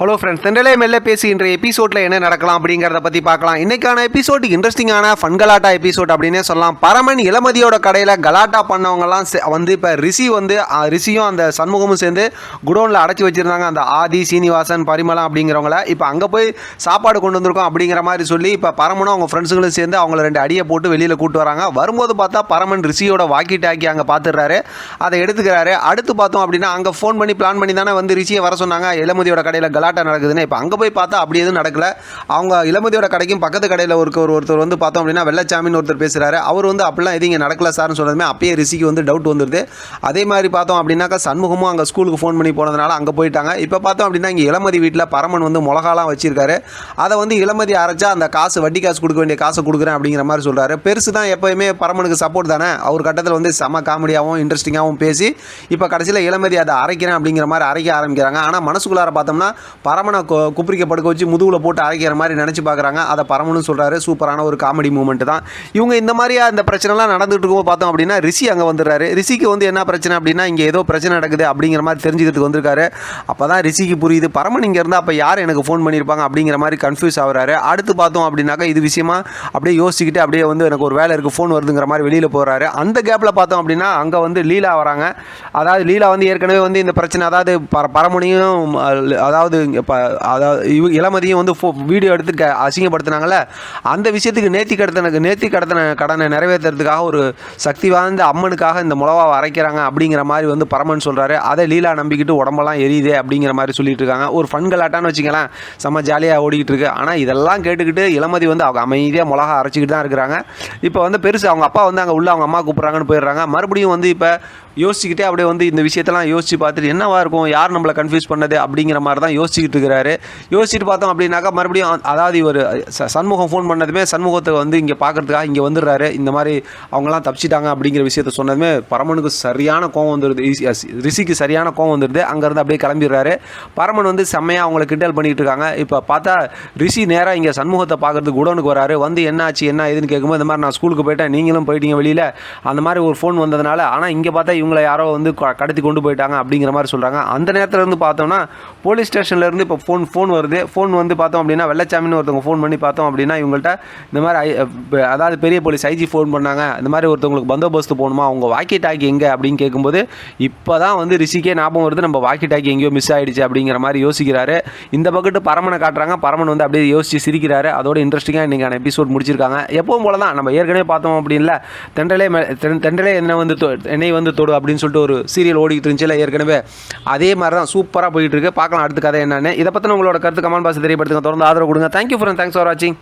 Hello friends தெண்டலே மெல்ல பேசி இன்றைய எபிசோடில் என்ன நடக்கலாம் அப்படிங்கிறத பற்றி பார்க்கலாம். இன்னைக்கான எபிசோடு இன்ட்ரெஸ்டிங்கான ஃபன் கலாட்டா எபிசோட் அப்படின்னே சொல்லலாம். பரமன் இளமதியோட கடையில் கலாட்டா பண்ணவங்கலாம் சே- வந்து இப்போ ரிஷி வந்து ரிஷியும் அந்த சண்முகமும் சேர்ந்து குடோனில் அடைச்சி வச்சிருந்தாங்க. அந்த ஆதி சீனிவாசன் பரிமளம் அப்படிங்கிறவங்கள. இப்போ அங்கே போய் சாப்பாடு கொண்டு வந்திருக்கோம் அப்படிங்கிற மாதிரி சொல்லி இப்போ பரமனும் அவங்க ஃப்ரெண்ட்ஸுங்களும் சேர்ந்து அவங்கள ரெண்டு அடியை போட்டு வெளியில் கூட்டு வராங்க. வரும்போது பார்த்தா பரமன் ரிஷியோட வாக்கி டாக்கி அங்கே பார்த்துடுறாரு அதை எடுத்துக்கிறாரு. அடுத்து பார்த்தோம் அப்படின்னா அங்கே ஃபோன் பண்ணி பிளான் பண்ணி தானே வந்து ரிஷியை வர சொன்னாங்க. இளமதியோட கடையில் கலாட்டா நடக்குதுன்னு இப்போ அங்கே போய் பார்த்தா அப்படி எதுவும் நடக்கல. அவங்க இளமதியோட கடைக்கும் பக்கத்து கடையில் ஒரு ஒரு ஒருத்தர் வந்து பார்த்தோம் அப்படின்னா வெள்ளச்சாமின்னு ஒருத்தர் பேசுகிறாரு அவர் வந்து அப்படிலாம் எதுவும் இங்கே நடக்கல சார்னு சொன்னதுமே அப்பயே ரிஷிக்கு வந்து டவுட் வந்துடுது அதே மாதிரி பார்த்தோம் அப்படின்னாக்கா சண்முகமும் அங்கே ஸ்கூலுக்கு ஃபோன் பண்ணி போனதுனால அங்கே போயிட்டாங்க. இப்போ பார்த்தோம் அப்படின்னா இங்கே இளமதி வீட்டில் பரமன் வந்து மிளகாலாம் வச்சிருக்காரு. அதை வந்து இளமதி அரைச்சா அந்த காசு வட்டி காசு கொடுக்க வேண்டிய காசை கொடுக்குறேன் அப்படிங்கிற மாதிரி சொல்கிறாரு பெருசு தான் எப்போயுமே பரமனுக்கு சப்போர்ட் தானே? அவர் கட்டத்தில் வந்து செம காமெடியாகவும் இன்ட்ரெஸ்டிங்காகவும் பேசி இப்போ கடைசியில் இளமதி அதை அரைக்கிறேன் அப்படிங்கிற மாதிரி அரைக்க ஆரம்பிக்கிறாங்க. ஆனால் மனசுக்குள்ளார பார்த்தோம்னா பரமனை கொ குப்புரிக்க படுக்க வச்சு முதுகில் போட்டு அரைக்கிற மாதிரி நினச்சி பார்க்குறாங்க அதை பரமனும் சொல்கிறாரு சூப்பரான ஒரு காமெடி மூமெண்ட் தான். இவங்க இந்த மாதிரியா இந்த பிரச்சனைலாம் நடந்துட்டு இருக்கும்போது பார்த்தோம் அப்படின்னா ரிஷி அங்கே வந்துடுறாரு. ரிஷிக்கு வந்து என்ன பிரச்சனை அப்படின்னா இங்கே ஏதோ பிரச்சனை நடக்குது அப்படிங்கிற மாதிரி தெரிஞ்சுக்கிறதுக்கு வந்திருக்காரு. அப்போ தான் ரிஷிக்கு புரியுது பரமன் இங்கே இருந்தால் அப்போ யார் எனக்கு ஃபோன் பண்ணியிருப்பாங்க அப்படிங்கிற மாதிரி கன்ஃபியூஸ் ஆகுறாரு. அடுத்து பார்த்தோம் அப்படின்னாக்கா இது விஷயமா அப்படியே யோசிச்சுக்கிட்டு அப்படியே வந்து எனக்கு ஒரு வேலை இருக்குது ஃபோன் வருதுங்கிற மாதிரி வெளியில் போகிறாரு அந்த கேப்பில் பார்த்தோம் அப்படின்னா அங்கே வந்து லீலா வராங்க. அதாவது லீலா வந்து ஏற்கனவே வந்து இந்த பிரச்சனை அதாவது பர பரமனையும் அதாவது இப்போ ப அதாவது இவ இளமதியும் வந்து ஃபோ வீடியோ எடுத்து க அசிங்கப்படுத்துனாங்கள அந்த விஷயத்துக்கு நேத்தி கடத்தின நேத்தி கடத்தின கடனை நிறைவேற்றுறதுக்காக ஒரு சக்தி வாய்ந்த அம்மனுக்காக இந்த முளவாவை அரைக்கிறாங்க அப்படிங்கிற மாதிரி வந்து பரமன் சொல்கிறாரு அதை லீலா நம்பிக்கிட்டு உடம்பெல்லாம் எரியுதே அப்படிங்கிற மாதிரி சொல்லிட்டு இருக்காங்க. ஒரு ஃபன் கலாட்டான்னு வச்சுக்கலாம் செம்ம ஜாலியாக ஓடிக்கிட்டு இருக்கு. ஆனால் இதெல்லாம் கேட்டுக்கிட்டு இளமதி வந்து அவங்க அமைதியாக மிளகா அரைச்சிக்கிட்டு தான் இருக்கிறாங்க. இப்போ வந்து பெருசு அவங்க அப்பா வந்து அங்கே உள்ள அவங்க அம்மா கூப்பிட்றாங்கன்னு போயிடுறாங்க. மறுபடியும் வந்து இப்போ யோசிச்சுக்கிட்டே அப்படியே வந்து இந்த விஷயத்தெல்லாம் யோசிச்சு பார்த்துட்டு என்னவா இருக்கும்? யார் நம்மளை கன்ஃபியூஸ் பண்ணது? அப்படிங்கிற மாதிரி தான் யோசிச்சுக்கிட்டு இருக்கிறாரு. யோசிச்சுட்டு பார்த்தோம் அப்படின்னாக்கா மறுபடியும் அதாவது இவர் ச- சண்முகம் ஃபோன் பண்ணதுமே சண்முகத்தை வந்து இங்கே பார்க்கறதுக்காக இங்கே வந்துடுறாரு. இந்த மாதிரி அவங்களாம் தப்பிச்சிட்டாங்க அப்படிங்கிற விஷயத்த சொன்னதுமே பரமனுக்கு சரியான கோவம் வந்துடுது. ரிஷிக்கு சரியான கோவம் வந்துடுது. அங்கேருந்து அப்படியே கிளம்பிடுறாரு. பரமன் வந்து செம்மையாக அவங்கள கிண்டல் பண்ணிகிட்டு இருக்காங்க. இப்போ பார்த்தா ரிஷி நேராக இங்கே சண்முகத்தை பார்க்கறதுக்கு குடோனுக்கு வராரு. வந்து என்னாச்சு என்ன ஏதுன்னு கேட்கும்போது இந்த மாதிரி நான் ஸ்கூலுக்கு போயிட்டேன். நீங்களும் போயிட்டீங்க வெளியில். அந்த மாதிரி ஒரு ஃபோன் வந்ததுனால ஆனால் இங்கே பார்த்தா இவங்களை யாரோ வந்து க- கடத்தி கொண்டு போயிட்டாங்க அப்படிங்கிற மாதிரி சொல்கிறாங்க அந்த நேரத்தில் இருந்து பார்த்தோம்னா போலீஸ் ஸ்டேஷன்லேருந்து இப்போ ஃபோன் ஃபோன் வருது. ஃபோன் வந்து பார்த்தோம் அப்படின்னா வெள்ளச்சாமின்னு ஒருத்தவங்க ஃபோன் பண்ணி பார்த்தோம் அப்படின்னா இவங்கள்ட்ட இந்த மாதிரி அதாவது பெரிய போலீஸ் ஐஜி ஃபோன் பண்ணாங்க. இந்த மாதிரி ஒருத்தவங்களுக்கு பந்தோபஸ்து போகணுமா? அவங்க வாக்கி டாக்கி எங்கே? அப்படின்னு கேட்கும்போது இப்போ தான் வந்து ரிஷிக்கே ஞாபகம் வருது. நம்ம வாக்கி டாக்கி எங்கேயோ மிஸ் ஆகிடுச்சு அப்படிங்கிற மாதிரி யோசிக்கிறாரு. இந்த பக்கத்து பரமனை காட்டுறாங்க. பரமன் வந்து அப்படியே யோசிச்சு சிரிக்கிறாரு. அதோட இன்ட்ரெஸ்டிங்காக இன்றைக்கான எபிசோட் முடிச்சிருக்காங்க. எப்பவும் போல தான் நம்ம ஏற்கனவே பார்த்தோம் அப்படின்ல தென்றலே தென்- தென்றலே என்ன வந்து என்னை வந்து தொடு அப்படின்னு சொல்லிட்டு ஒரு சீரியல் ஓடிக்கிட்டு இருந்துச்சுல ஏற்கனவே அதே மாதிரி தான் சூப்பராக போயிட்டு இருக்கு. பார்க்கலாம் அடுத்த கதை என்னன்னு. இதை பற்றின உங்களோட கருத்து கமெண்ட் பாக்ஸ் தெரியப்படுத்துங்க. தொடர்ந்து ஆதரவு கொடுங்க. தேங்க்யூ ஃபார் தேங்க்ஸ் ஃபார் வாட்சிங்